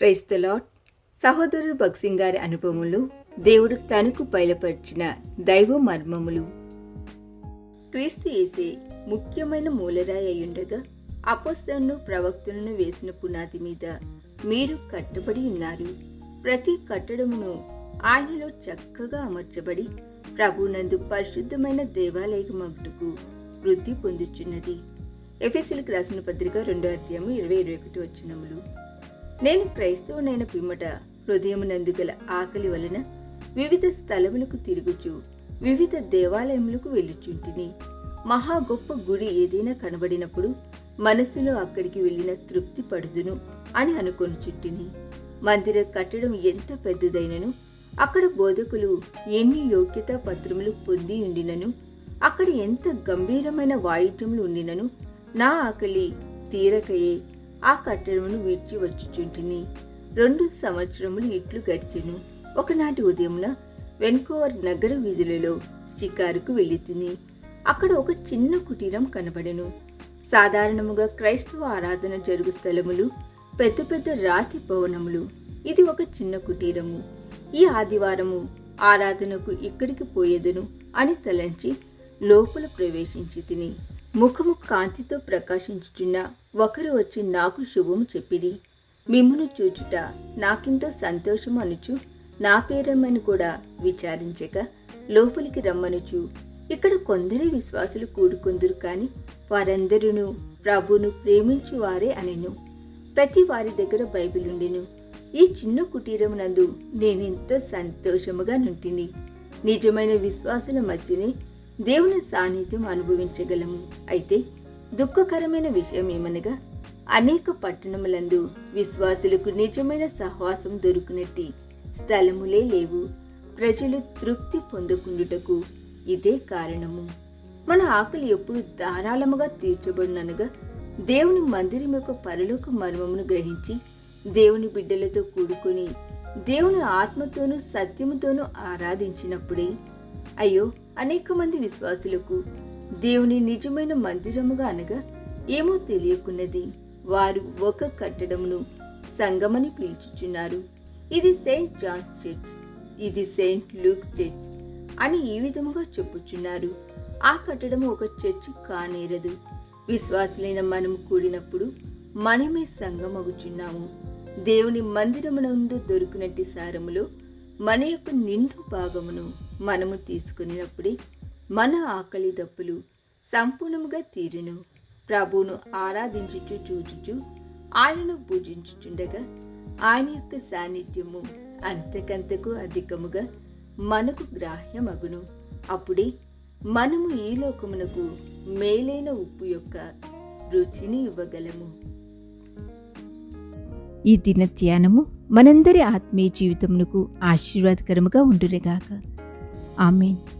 క్రైస్తలాట్ సహోదరుడు భక్సింగ్ గారి అనుభవములు దేవుడు తనకు బయలుపరిచిన దైవ మర్మములు. క్రీస్తు యేసే ముఖ్యమైన మూలరాయి అయ్యుండగా అపస్తలను ప్రవక్తలను వేసిన పునాది మీద మీరు కట్టబడి ఉన్నారు. ప్రతి కట్టడమును ఆయనలో చక్కగా అమర్చబడి ప్రభునందు పరిశుద్ధమైన దేవాలయ మగ్గుకు వృద్ధి పొందుచున్నది. ఎఫ్ఎస్సీలకు రాసిన పత్రిక రెండో అధ్యాయము ఇరవై ఇరవై ఒకటి వచ్చినములు నేను క్రైస్తవునైన పిమ్మట హృదయమునందు నందుగల ఆకలి వలన వివిధ స్థలములకు తిరుగుచు వివిధ దేవాలయములకు వెళ్ళుచుంటిని. మహా గొప్ప గుడి ఏదైనా కనబడినప్పుడు మనసులో అక్కడికి వెళ్ళిన తృప్తి పడుదును అని అనుకొనుచుంటిని. మందిర కట్టడం ఎంత పెద్దదైనను అక్కడ బోధకులు ఎన్ని యోగ్యతా పత్రములు పొంది ఉండినను అక్కడ ఎంత గంభీరమైన వాయిద్యములు ఉండినను నా ఆకలి తీరకయే ఆ కట్టడమును విడిచి వచ్చుచుంటిని. రెండు సంవత్సరములు ఇట్లు గడిచెను. ఒకనాటి ఉదయమున వెన్కోవర్ నగర వీధులలో షికారుకు వెళ్ళి తిని అక్కడ ఒక చిన్న కుటీరం కనబడెను. సాధారణముగా క్రైస్తవ ఆరాధన జరుగు స్థలములు పెద్ద పెద్ద రాతి భవనములు. ఇది ఒక చిన్న కుటీరము. ఈ ఆదివారము ఆరాధనకు ఇక్కడికి పోయేదను అని తలంచి లోపల ప్రవేశించి తిని ముఖము కాంతితో ప్రకాశించుచున్న ఒకరు వచ్చి నాకు శుభము చెప్పిరి. మిమ్మును చూచుట నాకింత సంతోషం అనుచు నా పేరమ్మని కూడా విచారించక లోపలికి రమ్మనుచు. ఇక్కడ కొందరే విశ్వాసులు కూడుకుందురు కాని వారందరూ ప్రభును ప్రేమించు వారే అనెను. ప్రతి వారి దగ్గర బైబిల్ ఉండెను ఈ చిన్న కుటీరమునందు నేనెంతో సంతోషముగా నుంటిని. నిజమైన విశ్వాసుల మధ్యనే దేవుని సాన్నిధ్యం అనుభవించగలము. అయితే దుఃఖకరమైన విషయం ఏమనగా అనేక పట్టణములందు విశ్వాసులకు నిజమైన సహవాసం దొరుకునట్టి స్థలములే లేవు. ప్రజలు తృప్తి పొందకుండుటకు ఇదే కారణము. మన ఆకలి ఎప్పుడు ధారాళముగా తీర్చబడిననగా దేవుని మందిరం యొక్క పరలోక మర్మమును గ్రహించి దేవుని బిడ్డలతో కూడుకొని దేవుని ఆత్మతోనూ సత్యముతోనూ ఆరాధించినప్పుడే అయ్యో అనేక మంది విశ్వాసులకు దేవుని నిజమైన మందిరముగా అనగా ఏమో తెలియకున్నది. వారు ఒక కట్టడమును సంగమని పిలుచుచున్నారు. ఇది సెయింట్ జాన్స్ చర్చ్ ఇది సెయింట్ లూక్స్ చర్చ్ అని ఈ విధముగా చెప్పుచున్నారు. ఆ కట్టడము ఒక చర్చ్ కానేరదు. విశ్వాసులైన మనం కూడినప్పుడు మనమే సంగమగుచున్నాము దేవుని మందిరమునందు దొరికినట్టి సారములో మన యొక్క నిండు భాగమును మనము తీసుకున్నప్పుడే మన ఆకలి దప్పులు సంపూర్ణముగా తీరును. ప్రభువును ఆరాధించుచు చూచుచు ఆయనను పూజించుచుండగా ఆయన యొక్క సాన్నిధ్యము అంతకంతకు అధికముగా మనకు గ్రాహ్యమగును. అప్పుడే మనము ఈ లోకమునకు మేలైన ఉప్పు యొక్క రుచిని ఇవ్వగలము. ఈ దిన ధ్యానము మనందరి ఆత్మీయ జీవితమునకు ఆశీర్వాదకరముగా ఉండురేగాక Amen.